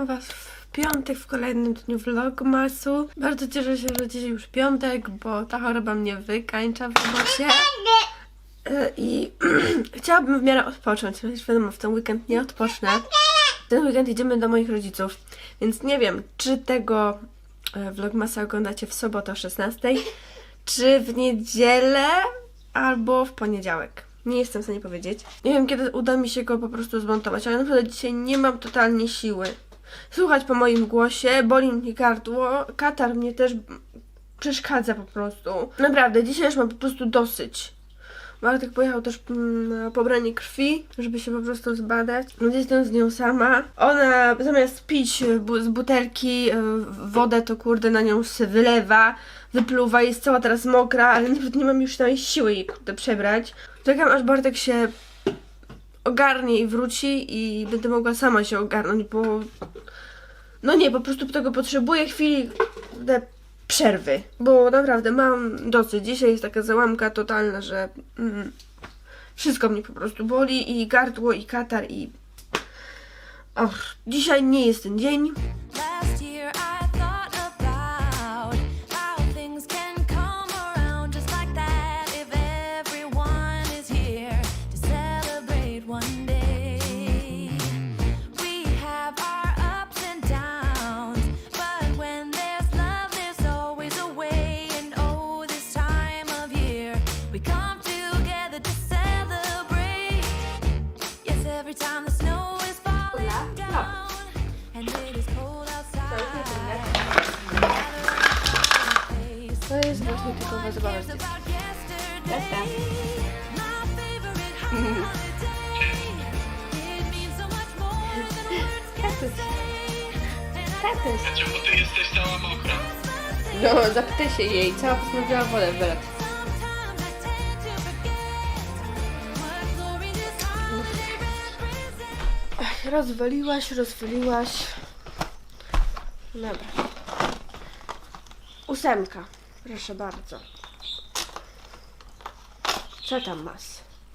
Witam Was w piątek, w kolejnym dniu vlogmasu. Bardzo cieszę się, że dzisiaj już piątek, bo ta choroba mnie wykańcza w robocie. E, I chciałabym w miarę odpocząć, chociaż wiadomo, w ten weekend nie odpocznę. W ten weekend idziemy do moich rodziców, więc nie wiem, czy tego e, vlogmasa oglądacie w sobotę o 16, czy w niedzielę, albo w poniedziałek. Nie jestem w stanie powiedzieć. Nie wiem, kiedy uda mi się go po prostu zmontować, ale naprawdę dzisiaj nie mam totalnie siły. Słuchać po moim głosie, boli mnie gardło, katar mnie też przeszkadza po prostu. Naprawdę, dzisiaj już mam po prostu dosyć. Bartek pojechał też na pobranie krwi, żeby się po prostu zbadać. No jestem z nią sama. Ona zamiast pić e, z butelki e, wodę, to kurde na nią się wylewa, wypluwa, jest cała teraz mokra, ale nawet nie mam już tej siły jej kurde przebrać. Czekam aż Bartek się ogarnie i wróci i będę mogła sama się ogarnąć, bo no nie, po prostu tego potrzebuję chwili przerwy, bo naprawdę mam dosyć. Dzisiaj jest taka załamka totalna, że mm, wszystko mnie po prostu boli i gardło i katar i och, dzisiaj nie jest ten dzień. Tatuś, tatuś. Czemu ty jesteś cała mokra? No, zapytaj się jej, cała postanowiła wodę wylać. Rozwaliłaś, rozwaliłaś. Dobra. Ósemka. Proszę bardzo. Co tam masz?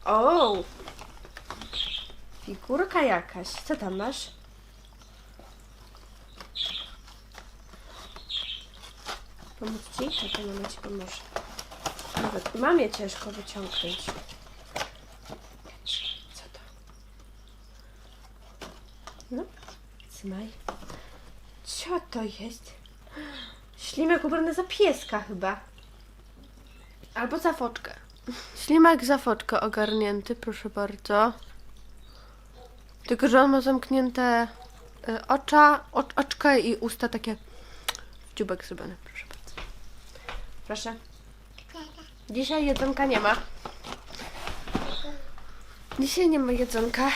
O! Figurka jakaś. Co tam masz? Pomóc ci? Czekaj, mama ci pomoże. Nawet mamie ciężko wyciągnąć. Co to? No, trzymaj. Co to jest? Ślimak ubrany za pieska chyba. Albo za foczkę. Ślimak za foczkę ogarnięty, proszę bardzo. Tylko, że on ma zamknięte y, ocza, oc, oczka i usta takie w dziubek zrobione, proszę bardzo. Proszę. Dzisiaj jedzonka nie ma. Dzisiaj nie ma jedzonka.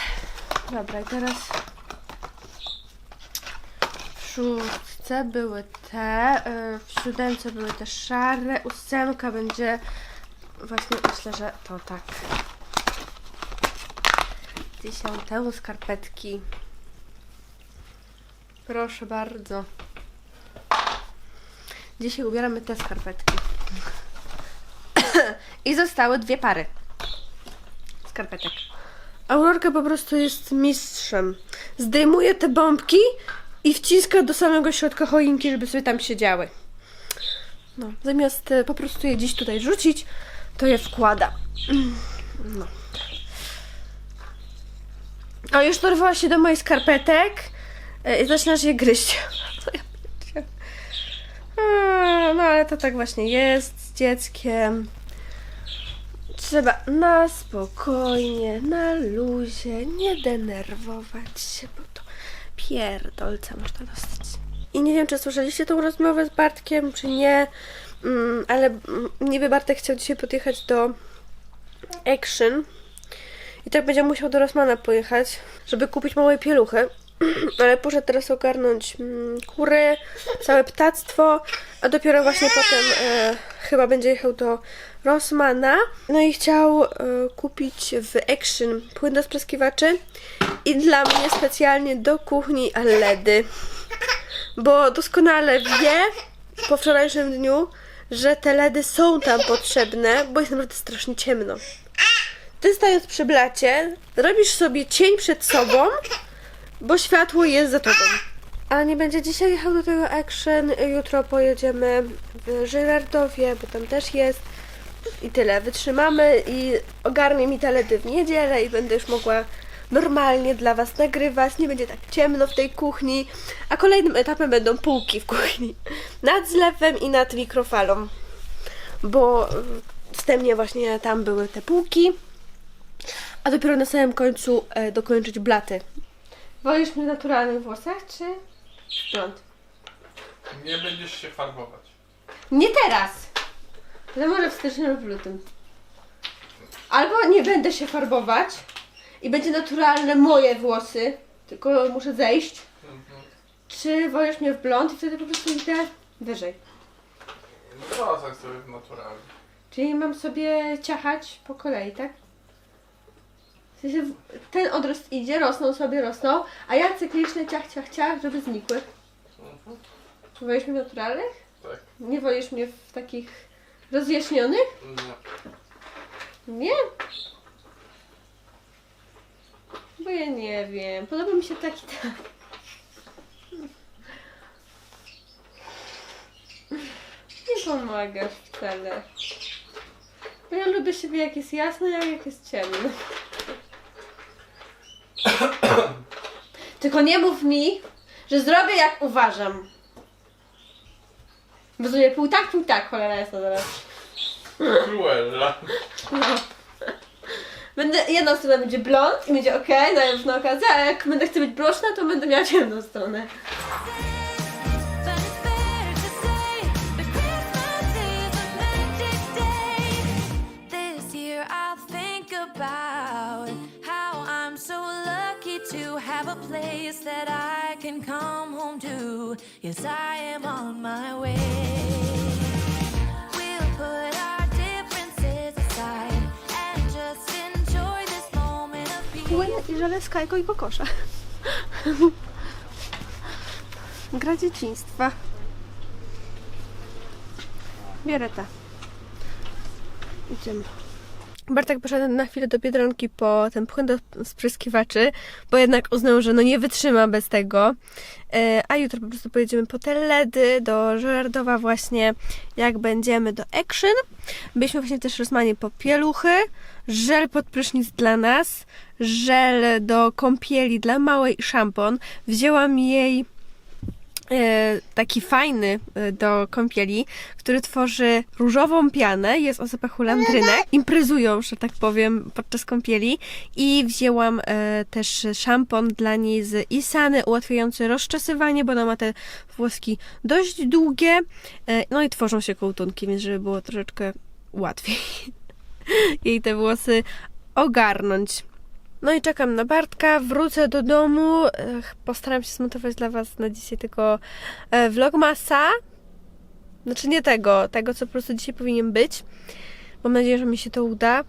Dobra, i teraz w szóstce były te, y, w siódemce były te szare, ósemka będzie właśnie myślę, że to tak. Dziesiątemu skarpetki. Proszę bardzo. Dzisiaj ubieramy te skarpetki. I zostały dwie pary skarpetek. Aurorka po prostu jest mistrzem. Zdejmuje te bombki i wciska do samego środka choinki, żeby sobie tam siedziały. No, zamiast e, po prostu je gdzieś tutaj rzucić, to je wkłada. No. O, już dorwała się do moich skarpetek e, i zaczynasz je gryźć. No, ja No ale to tak właśnie jest z dzieckiem. Trzeba na spokojnie, na luzie, nie denerwować się, bo to pierdolca można dostać. I nie wiem, czy słyszeliście tą rozmowę z Bartkiem, czy nie, mm, ale mm, niby Bartek chciał dzisiaj podjechać do Action i tak będzie musiał do Rosmana pojechać, żeby kupić małe pieluchy. Ale poszedł teraz ogarnąć mm, kury, całe ptactwo, a dopiero właśnie potem e, chyba będzie jechał do Rossmana. No i chciał e, kupić w Action płyn do spryskiwaczy i dla mnie specjalnie do kuchni LEDy. Bo doskonale wie po wczorajszym dniu, że te LEDy są tam potrzebne, bo jest naprawdę strasznie ciemno. Ty stając przy blacie, robisz sobie cień przed sobą, bo światło jest za tobą. A nie będzie dzisiaj jechał do tego Action. Jutro pojedziemy w Żyrardowie, bo tam też jest. I tyle. Wytrzymamy i ogarnie mi teledy w niedzielę i będę już mogła normalnie dla Was nagrywać. Nie będzie tak ciemno w tej kuchni. A kolejnym etapem będą półki w kuchni. Nad zlewem i nad mikrofalą. Bo mm, wstępnie właśnie tam były te półki. A dopiero na samym końcu e, dokończyć blaty. Wolisz mnie w naturalnych włosach, czy blond? Nie będziesz się farbować. Nie teraz! Ale może w styczniu lub w lutym. Albo nie będę się farbować i będzie naturalne moje włosy, tylko muszę zejść. Czy wolisz mnie w blond i wtedy po prostu idę wyżej. No, tak sobie naturalnie. Czyli mam sobie ciachać po kolei, tak? W sensie ten odrost idzie, rosną sobie, rosną, a ja cyklicznie ciach, ciach, ciach, żeby znikły. Mhm. Wolisz mnie w naturalnych? Tak. Nie wolisz mnie w takich rozjaśnionych? Nie. Nie. Bo ja nie wiem. Podoba mi się taki tak. Nie pomagasz wcale. Bo ja lubię siebie jak jest jasno, jak jak jest ciemno. Tylko nie mów mi, że zrobię jak uważam. Bo zrobię pół tak, pół tak, cholera jest to zaraz. Cruella. No. Będę, jedna strona będzie blond i będzie ok, na różną okazję, a jak będę chcę być mroczna, to będę miała ciemną stronę. But have a place that I can come home to. Yes, I am on my way. We'll put our differences aside and just enjoy this moment of peace. Gra dzieciństwa. Bierę ta. Idziemy. Bartek poszedł na chwilę do Biedronki po ten płyn do spryskiwaczy, bo jednak uznał, że no nie wytrzyma bez tego. E, A jutro po prostu pojedziemy po te ledy do Żerardowa właśnie, jak będziemy do Action. Byliśmy właśnie też w Rosmanie po pieluchy, żel pod prysznic dla nas, żel do kąpieli dla małej i szampon. Wzięłam jej taki fajny e, do kąpieli, który tworzy różową pianę, jest o zapachu landrynek. Imprezują, że tak powiem, podczas kąpieli. I wzięłam e, też szampon dla niej z Isany, ułatwiający rozczesywanie, bo ona ma te włoski dość długie. E, no i tworzą się kołtunki, więc żeby było troszeczkę łatwiej jej te włosy ogarnąć. No i czekam na Bartka, wrócę do domu. Postaram się zmontować dla Was na dzisiaj tylko e, vlogmasa. Znaczy nie tego, tego co po prostu dzisiaj powinien być. Mam nadzieję, że mi się to uda.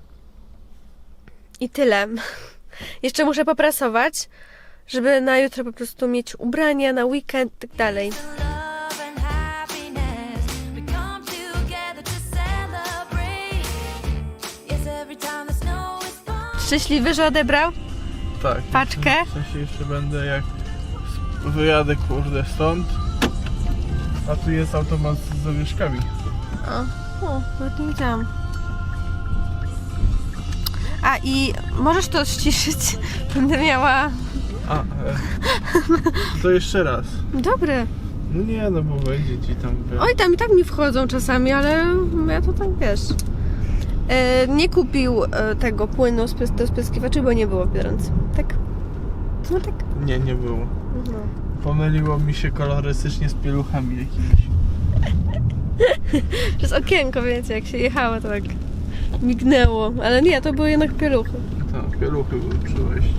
I tyle. Jeszcze muszę poprasować, żeby na jutro po prostu mieć ubrania, na weekend i tak dalej. Szczęśliwy, że odebrał? Tak. Paczkę? W sensie jeszcze będę jak wyjadę kurde stąd. A tu jest automat z zawieszkami. O, o nawet nie widziałam. A i możesz to ściszyć? Będę miała. A, e, to jeszcze raz. Dobre. No nie, no bo będzie ci tam... Oj, tam i tak mi wchodzą czasami, ale ja to tak wiesz. E, nie kupił e, tego płynu do spryskiwaczy, bo nie było w Biedronce. Tak? No tak. Nie, nie było. No. Pomyliło mi się kolorystycznie z pieluchami jakimiś. Przez okienko, wiecie, jak się jechało, to tak mignęło. Ale nie, to były jednak pieluchy. Tak, pieluchy były przy wejściu.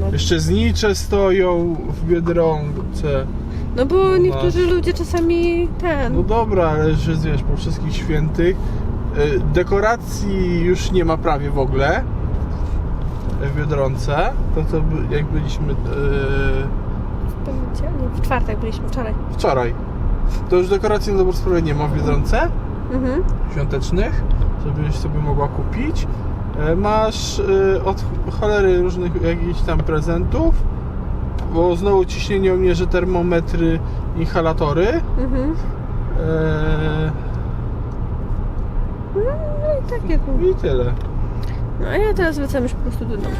No, Jeszcze znicze stoją w Biedronce. no bo niektórzy ludzie czasami No ten... dobra, ale że wiesz, po wszystkich świętych dekoracji już nie ma prawie w ogóle w Biedronce. To co jak byliśmy y, W poniedziałek? Nie, w czwartek byliśmy, wczoraj. wczoraj, to już dekoracji na dobrą sprawę nie ma w Biedronce Mhm. świątecznych, żebyś sobie mogła kupić. E, Masz y, od cholery różnych jakichś tam prezentów bo znowu ciśnienie mierzy termometry, inhalatory. Mhm. Eee, No i takie tu. I tyle. No a ja teraz wracam już po prostu do domu.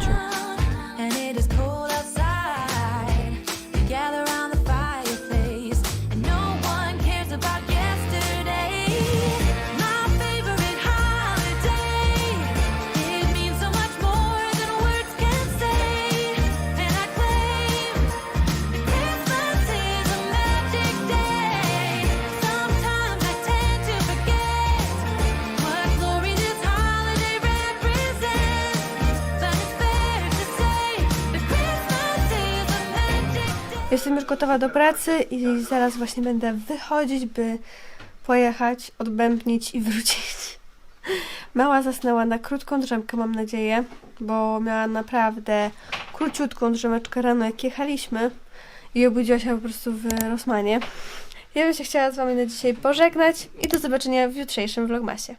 Jestem już gotowa do pracy i zaraz właśnie będę wychodzić, by pojechać, odbębnić i wrócić. Mała zasnęła na krótką drzemkę, mam nadzieję, bo miała naprawdę króciutką drzemeczkę rano, jak jechaliśmy i obudziła się po prostu w Rosmanie. Ja bym się chciała z Wami na dzisiaj pożegnać i do zobaczenia w jutrzejszym vlogmasie.